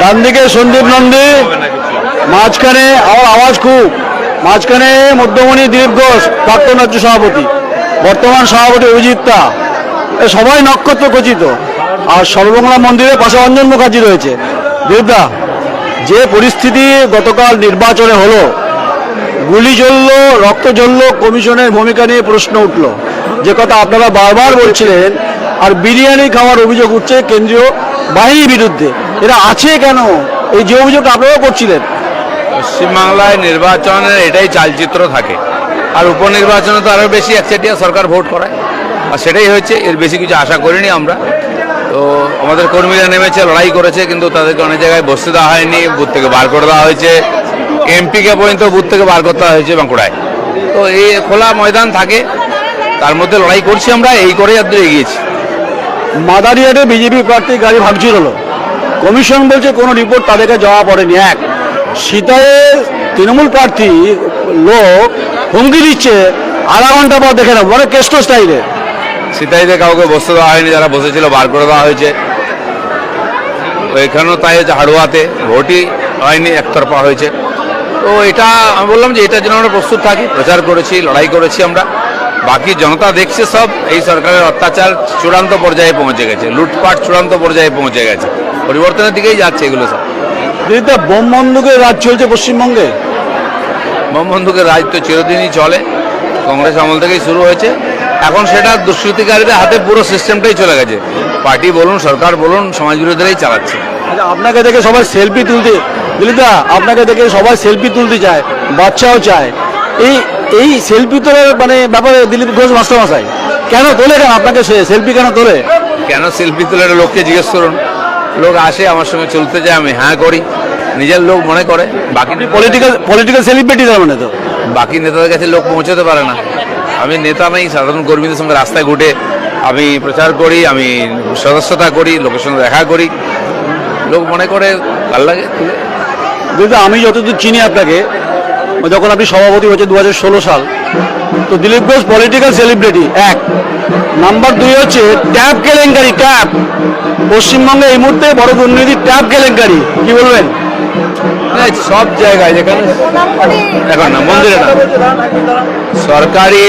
ডান দিকে সন্দীপ নন্দী, মাঝখানে আমার আওয়াজ খুব। মাঝখানে মধ্যমণি দিলীপ ঘোষ, প্রাক্তন রাজ্য সভাপতি। বর্তমান সভাপতি অভিজিৎ দা। এ সবাই নক্ষত্র খচিত। আর সর্বমঙ্গলা মন্দিরে পাশে অঞ্জন মুখার্জি রয়েছে। দিলীপদা যে পরিস্থিতি গতকাল নির্বাচনে হলো, গুলি জ্বললো, রক্ত জ্বললো, কমিশনের ভূমিকা নিয়ে প্রশ্ন উঠল। যে কথা আপনারা বারবার বলছিলেন, আর বিরিয়ানি খাওয়ার অভিযোগ উঠছে কেন্দ্রীয় বাহিনীর বিরুদ্ধে। এরা আছে কেন? এই যে অভিযোগটা আপনারাও করছিলেন। পশ্চিমবাংলায় নির্বাচনের এটাই চালচিত্র থাকে। আর উপনির্বাচনে তো আরও বেশি একচেটিয়া সরকার ভোট করায়। আর সেটাই হয়েছে এর বেশি কিছু আশা করিনি আমরা। তো আমাদের কর্মীরা নেমেছে লড়াই করেছে কিন্তু তাদেরকে অনেক জায়গায় বসতে দেওয়া হয়নি বুথ থেকে বার করে দেওয়া হয়েছে। এমপিকে পর্যন্ত বুথ থেকে বার করতে হয়েছে বাঁকুড়ায়। তো এই খোলা ময়দান থাকে তার মধ্যে লড়াই করছি আমরা এই করে আর এগিয়েছি। মাদারিহাটে বিজেপি প্রার্থী গাড়ি ভাঙচুর হলো। কমিশন বলছে কোনো রিপোর্ট তাদেরকে জমা পড়েনি, এক। সীতায় তৃণমূল প্রার্থী লোক হুমকি দিচ্ছে, আধা ঘণ্টা পর দেখে নেব মানে কেষ্ট স্টাইলে। সিতাইতে কাউকে বসতে দেওয়া হয়নি, যারা বসেছিল, বার করে দেওয়া হয়েছে। এখানেও তাই হচ্ছে হাড়ুয়াতে ভোটই হয়নি, একতরফা হয়েছে। তো এটা আমি বললাম যে, এটার জন্য আমরা প্রস্তুত থাকি, প্রচার করেছি, লড়াই করেছি আমরা। বাকি জনতা দেখছে সব, এই সরকারের অত্যাচার চূড়ান্ত পর্যায়ে পৌঁছে গেছে, লুটপাট চূড়ান্ত পর্যায়ে পৌঁছে গেছে। পরিবর্তনের দিকেই যাচ্ছে এগুলো সব। দিদিটা বোম বন্দুকের রাজ চলছে পশ্চিমবঙ্গে? বঙ্গবন্ধুকে রাজ তো চিরদিনই চলে কংগ্রেস আমল থেকেই শুরু হয়েছে। এখন সেটা দুষ্কৃতিকারীদের হাতে পুরো সিস্টেমটাই চলে গেছে। পার্টি বলুন সরকার বলুন সমাজ বিরোধীরাই চালাচ্ছে। আচ্ছা আপনাকে দেখে সবাই সেলফি তুলতে দিলিদা আপনাকে দেখে সবাই সেলফি তুলতে চায় বাচ্চাও চায়। এই এই সেলফি তোলার মানে ব্যাপারে দিলীপ ঘোষ মাস্টার মাস্টারমশাই কেন তোলে কেন আপনাকে সেলফি কেন তোলে? কেন সেলফি তুলে একটা লোককে জিজ্ঞেস করুন। লোক আসে আমার সঙ্গে চলতে যায় আমি হ্যাঁ করি। নিজের লোক মনে করে বাকি পলিটিক্যাল পলিটিক্যাল সেলিব্রিটি তার মানে তো? বাকি নেতাদের কাছে লোক পৌঁছতে পারে না। আমি নেতা নেই সাধারণ কর্মীদের সঙ্গে রাস্তায় ঘুটে আমি প্রচার করি আমি সদস্যতা করি লোকের সঙ্গে দেখা করি। লোক মনে করে ভালো লাগে। দিদিদা আমি যতদূর চিনি আপনাকে যখন আপনি সভাপতি হচ্ছে দু হাজার ষোলো সাল তো দিলীপ ঘোষ পলিটিক্যাল সেলিব্রিটি এক। নাম্বার দুই হচ্ছে ট্যাব কেলেঙ্কারি, ট্যাব। পশ্চিমবঙ্গে এই মুহূর্তে বড় দুর্নীতি, ট্যাব কেলেঙ্কারি। কি বলবেন? সব জায়গায় যেখানে এখন না, মন্দিরে না। সরকারি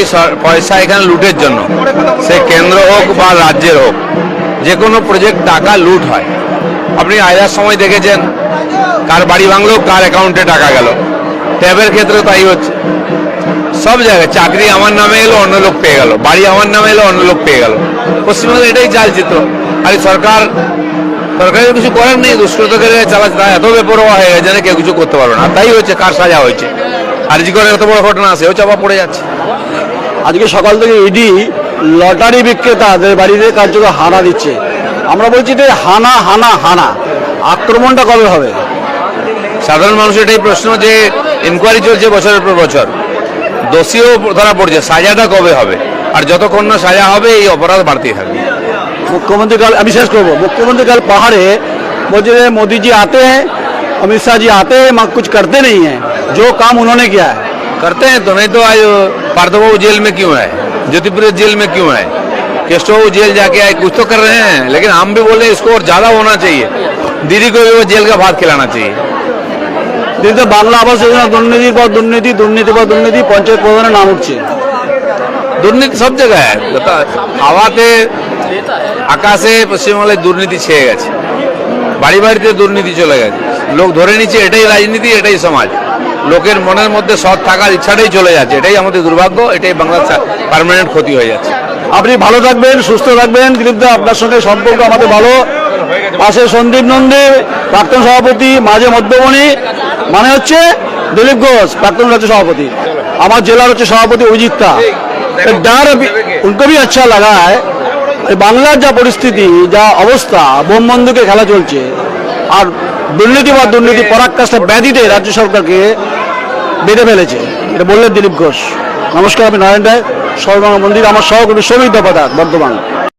পয়সা এখানে লুটের জন্য। সে কেন্দ্র হোক বা রাজ্যের হোক, যে কোনো প্রজেক্ট টাকা লুট হয়। আপনি আয়ার সময় দেখেছেন, কার বাড়ি ভাঙলো, কার অ্যাকাউন্টে টাকা গেল। ট্যাবের ক্ষেত্রে তাই হচ্ছে। সব জায়গায় চাকরি আমার নামে এলো, অন্য লোক পেয়ে গেল। বাড়ি আমার নামে এলো, অন্য লোক পেয়ে গেল। পশ্চিমবঙ্গে এটাই চালচিত্র। আর সরকার, সরকারের কিছু করার নেই, দুষ্কৃতকারীরা চালাচ্ছে, তারা এত বেপরোয়া হয়ে গেছে যে কেউ কিছু করতে পারবে না। তাই হচ্ছে, কার সাজা হয়েছে? আর জি করে এত বড় ঘটনা আছে, ও চাপা পড়ে যাচ্ছে। আজকে সকাল থেকে ইডি লটারি বিক্রেতাদের বাড়িতে কার্যকর হানা দিচ্ছে। আমরা বলছি যে হানা হানা হানা। আক্রমণটা কবে হবে? সাধারণ মানুষের এটাই প্রশ্ন যে ইনকোয়ারি চলছে বছরের পর বছর দোষীও ধরা পড়ছে সাজাটা কবে হবে আর যতক্ষণ না সাজা হবে এই অপরাধ বাড়তেই থাকবে मुख्यमंत्री कल अभी शेष करबो मुख्यमंत्री कल पहाड़े बोलते थे मोदी जी आते हैं अमित शाह जी आते हैं मगर कुछ करते नहीं हैं जो काम उन्होंने किया है करते हैं तो नहीं तो आज पार्थबाबू जेल में क्यों है ज्योतिप्रिय जेल में क्यों है केशव बाबू जेल जाके आए कुछ तो कर रहे हैं लेकिन हम भी बोले इसको और ज्यादा होना चाहिए दीदी को भी वो जेल का भात खिलाना चाहिए কিন্তু বাংলা আবাস যোজনা দুর্নীতির পর দুর্নীতি দুর্নীতি পর দুর্নীতি পঞ্চায়েত প্রধানের নাম উঠছে। দুর্নীতি সব জায়গায় হাওয়াতে আকাশে পশ্চিমবাংলায় দুর্নীতি ছেয়ে গেছে। বাড়ি বাড়িতে দুর্নীতি চলে গেছে। লোক ধরে নিচ্ছে এটাই রাজনীতি এটাই সমাজ। লোকের মনের মধ্যে সৎ থাকার ইচ্ছাটাই চলে যাচ্ছে। এটাই আমাদের দুর্ভাগ্য এটাই বাংলার পার্মানেন্ট ক্ষতি হয়ে যাচ্ছে। আপনি ভালো থাকবেন সুস্থ থাকবেন। দিলীপদা আপনার সঙ্গে সম্পর্ক আমাদের ভালো। পাশে সন্দীপ নন্দী প্রাক্তন সভাপতি মাঝে মধ্যমণি মানে হচ্ছে দিলীপ ঘোষ প্রাক্তন রাজ্য সভাপতি। আমার জেলার হচ্ছে সভাপতি অভিজিৎ তা ডার আচ্ছা লাগায় বাংলার যা পরিস্থিতি যা অবস্থা বোম বন্ধুকে খেলা চলছে আর দুর্নীতি বা দুর্নীতি পরাকাষ্ঠা ব্যাধিতে রাজ্য সরকারকে বেঁধে ফেলেছে। এটা বললেন দিলীপ ঘোষ। নমস্কার আমি নারায়ণ রায় সর্বাঙ্গ মন্দির আমার সহকর্মী সৌমিক দপাদার বর্ধমান।